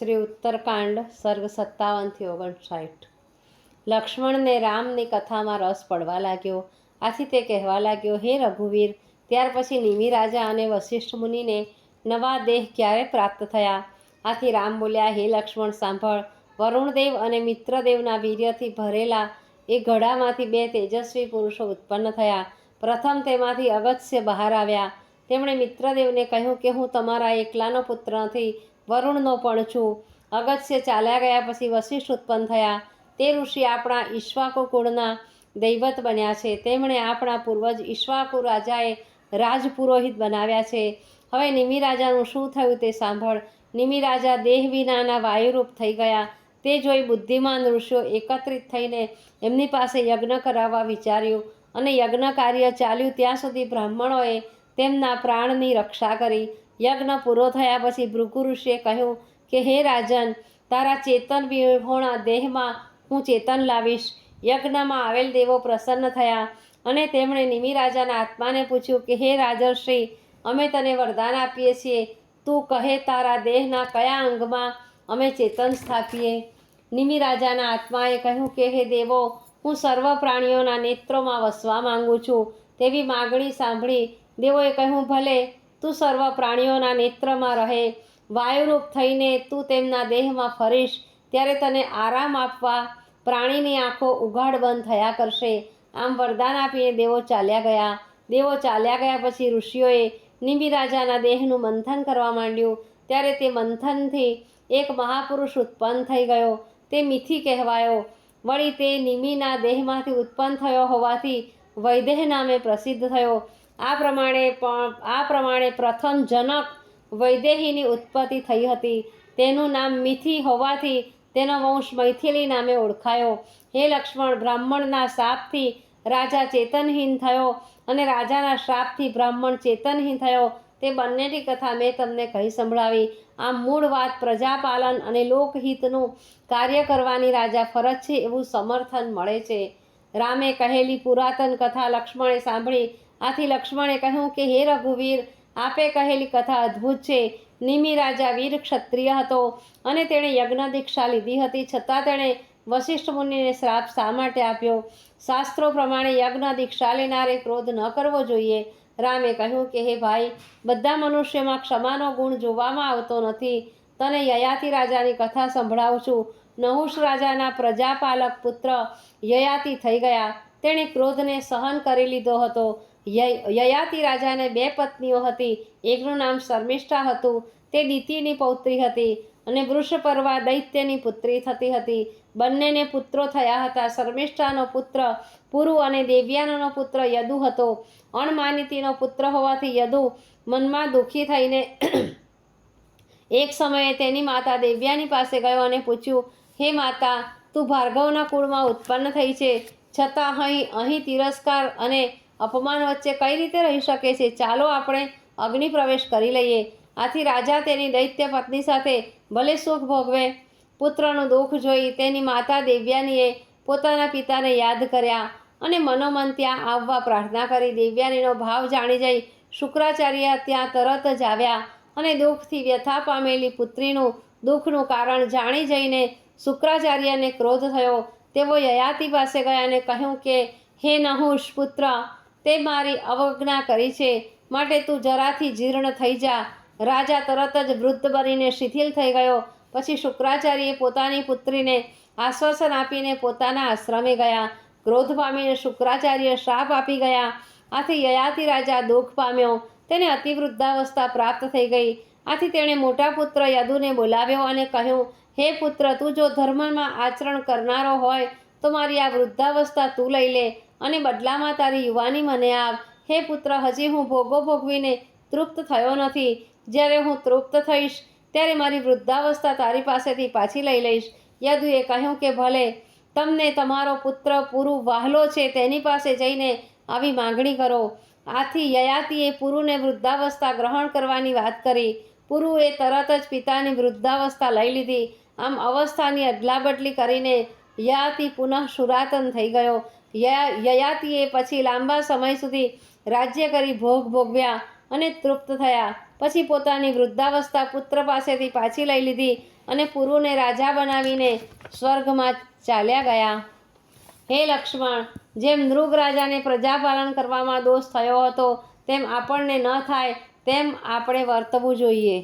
શ્રી ઉત્તરકાંડ, સર્ગ સત્તાવનથી ઓગણસાઠ. લક્ષ્મણને રામની કથામાં રસ પડવા લાગ્યો. આથી તે કહેવા લાગ્યો, હે રઘુવીર, ત્યાર પછી નિમિ રાજા અને વશિષ્ઠ મુનિને નવા દેહ ક્યારે પ્રાપ્ત થયા? આથી રામ બોલ્યા, હે લક્ષ્મણ, સાંભળ. વરુણદેવ અને મિત્રદેવના વીર્યથી ભરેલા એ ઘડામાંથી બે તેજસ્વી પુરુષો ઉત્પન્ન થયા. પ્રથમ તેમાંથી અગત્ય બહાર આવ્યા. તેમણે મિત્રદેવને કહ્યું કે હું તમારા એકલાનો પુત્ર નથી વરુણનો પણ છું. અગત્ય ચાલ્યા ગયા પછી વશિષ્ઠ ઉત્પન્ન થયા. તે ઋષિ આપણા ઈશ્વાકુ કુળના દૈવત બન્યા છે. તેમણે આપણા પૂર્વજ ઈશ્વાકુ રાજાએ રાજપુરોહિત બનાવ્યા છે. હવે નિમિ રાજાનું શું થયું તે સાંભળ. નિમિ રાજા દેહ વિનાના વાયુરૂપ થઈ ગયા. તે જોઈ બુદ્ધિમાન ઋષિઓ એકત્રિત થઈને એમની પાસે યજ્ઞ કરાવવા વિચાર્યું અને યજ્ઞ કાર્ય ચાલ્યું. ત્યાં સુધી બ્રાહ્મણોએ તેમના પ્રાણની રક્ષા કરી. યજ્ઞ પૂરો થયા પછી ભૃગુ કહ્યું કે, હે રાજન, તારા ચેતન વિહોણા દેહમાં હું ચેતન લાવીશ. યજ્ઞમાં આવેલ દેવો પ્રસન્ન થયા અને તેમણે નિમિ રાજાના આત્માને પૂછ્યું કે, હે રાજર્ષિ અમે તને વરદાન આપીએ છીએ. તું કહે, તારા દેહના કયા અંગમાં અમે ચેતન સ્થાપીએ? નિમિ રાજાના આત્માએ કહ્યું કે, હે દેવો, હું સર્વ પ્રાણીઓના નેત્રોમાં વસવા માંગુ છું. તેવી માગણી સાંભળી દેવોએ કહ્યું, ભલે તું સર્વ પ્રાણીઓના નેત્રમાં રહે, વાયુરૂપ થઈને તું તેમના દેહમાં ફરીશ, ત્યારે તને આરામ આપવા પ્રાણીની આંખો ઉઘાડ બંધ થયા કરશે. આમ વરદાન આપીને દેવો ચાલ્યા ગયા. દેવો ચાલ્યા ગયા પછી ઋષિઓએ નિમિ રાજાના દેહનું મંથન કરવા માંડ્યું. ત્યારે તે મંથનથી એક મહાપુરુષ ઉત્પન્ન થઈ ગયો. તે મિથી કહેવાયો. વળી તે નિમિના દેહમાંથી ઉત્પન્ન થયો હોવાથી વૈદેહ નામે પ્રસિદ્ધ થયો. આ પ્રમાણે પણ, આ પ્રમાણે પ્રથમ જનક વૈદેહીની ઉત્પત્તિ થઈ હતી. તેનું નામ મિથી હોવાથી તેનો વંશ મૈથિલી નામે ઓળખાયો. હે લક્ષ્મણ, બ્રાહ્મણના શાપથી રાજા ચેતનહીન થયો અને રાજાના શ્રાપથી બ્રાહ્મણ ચેતનહીન થયો. તે બંનેની કથા મેં તમને કહી સંભળાવી. આમ મૂળ વાત પ્રજાપાલન અને લોકહિતનું કાર્ય કરવાની રાજા ફરજ છે એવું સમર્થન મળે છે. રામે કહેલી પુરાતન કથા લક્ષ્મણે સાંભળી. આથી લક્ષ્મણે કહ્યું કે, હે રઘુવીર, આપે કહેલી કથા અદ્ભુત છે. નિમિ રાજા વીર ક્ષત્રિય હતો અને તેણે યજ્ઞ દીક્ષા લીધી હતી. છતાં તેણે વશિષ્ઠ મુનિને શ્રાપ શા માટે આપ્યો? શાસ્ત્રો પ્રમાણે યજ્ઞ દીક્ષા લેનારે ક્રોધ ન કરવો જોઈએ. રામે કહ્યું કે, હે ભાઈ, બધા મનુષ્યમાં ક્ષમાનો ગુણ જોવામાં આવતો નથી. તને યયાતિ રાજાની કથા સંભળાવું છું. નહુષ રાજાના પ્રજાપાલક પુત્ર યયાતિ થઈ ગયા. તેણે ક્રોધને સહન કરી લીધો હતો. યયાતિ રાજાને બે પત્નીઓ હતી. એકનું નામ શર્મિષ્ઠા હતું, તે દિતિની પૌત્રી હતી અને વૃષપર્વા દૈત્યની પુત્રી થતી હતી. બંનેને પુત્રો થયા હતા. શર્મિષ્ઠાનો પુત્ર પુરુ અને દેવ્યાનનો પુત્ર યદુ હતો. અણમાનિતીનો પુત્ર હોવાથી યદુ મનમાં દુઃખી થઈને એક સમયે તેની માતા દેવ્યાની પાસે ગયો અને પૂછ્યું, હે માતા, તું ભાર્ગવના કુળમાં ઉત્પન્ન થઈ છે. છતાં અહીં અહીં તિરસ્કાર અને અપમાન વચ્ચે કઈ રીતે રહી શકે છે? ચાલો આપણે અગ્નિ પ્રવેશ કરી લઈએ. આથી રાજા તેની દૈત્ય પત્ની સાથે ભલે સુખ ભોગવે, પુત્રનું દુઃખ જોઈ તેની માતા દેવ્યાનીએ પોતાના પિતાને યાદ કર્યા અને મનોમન ત્યાં આવવા પ્રાર્થના કરી. દેવ્યાનીનો ભાવ જાણી જઈ શુક્રાચાર્ય ત્યાં તરત જ આવ્યા અને દુઃખથી વ્યથા પામેલી પુત્રીનું દુઃખનું કારણ જાણી જઈને શુક્રાચાર્યને ક્રોધ થયો. તેઓ યયાતિ પાસે ગયા અને કહ્યું કે, હે નહુષ પુત્ર તે મારી અવજ્ઞા કરી છે. માટે તું જરાથી જીર્ણ થઈ જા. રાજા તરત જ વૃદ્ધ બનીને શિથિલ થઈ ગયો. પછી શુક્રાચાર્યે પોતાની પુત્રીને આશ્વાસન આપીને પોતાના આશ્રમે ગયા. ક્રોધ પામીને શુક્રાચાર્ય શાપ આપી ગયા. આથી યયાતિ રાજા દુઃખ પામ્યો. તેને અતિવૃદ્ધાવસ્થા પ્રાપ્ત થઈ ગઈ. આથી તેણે મોટા પુત્ર યદુને બોલાવ્યો અને કહ્યું, હે પુત્ર, તું જો ધર્મમાં આચરણ કરનારો હોય, તો મારી આ વૃદ્ધાવસ્થા તું લઈ લે. અને બદલામાં તારી યુવાની મને આવ. હે પુત્ર, હજી હું ભોગો ભોગવીને તૃપ્ત થયો નથી. જ્યારે હું તૃપ્ત થઈશ, ત્યારે મારી વૃદ્ધાવસ્થા તારી પાસેથી પાછી લઈ લઈશ. યદુએ કહ્યું કે, ભલે, તમને તમારો પુત્ર પુરુ વાહલો છે, તેની પાસે જઈને આવી માંગણી કરો. આથી યયાતિએ પુરુને વૃદ્ધાવસ્થા ગ્રહણ કરવાની વાત કરી. પુરુએ તરત જ પિતાની વૃદ્ધાવસ્થા લઈ લીધી. આમ અવસ્થાની અદલાબદલી કરીને યયાતિ પુનઃ સુરાતન થઈ ગયો. યયાતિએ પછી લાંબા સમય સુધી રાજ્ય કરી ભોગ ભોગવ્યા અને તૃપ્ત થયા. પછી પોતાની વૃદ્ધાવસ્થા પુત્ર પાસેથી પાછી લઈ લીધી અને પુરુને રાજા બનાવીને સ્વર્ગમાં ચાલ્યા ગયા. હે લક્ષ્મણ, જેમ નૃગ રાજાને પ્રજાપાલન કરવામાં દોષ થયો હતો, તેમ આપણને ન થાય, તેમ આપણે વર્તવું જોઈએ.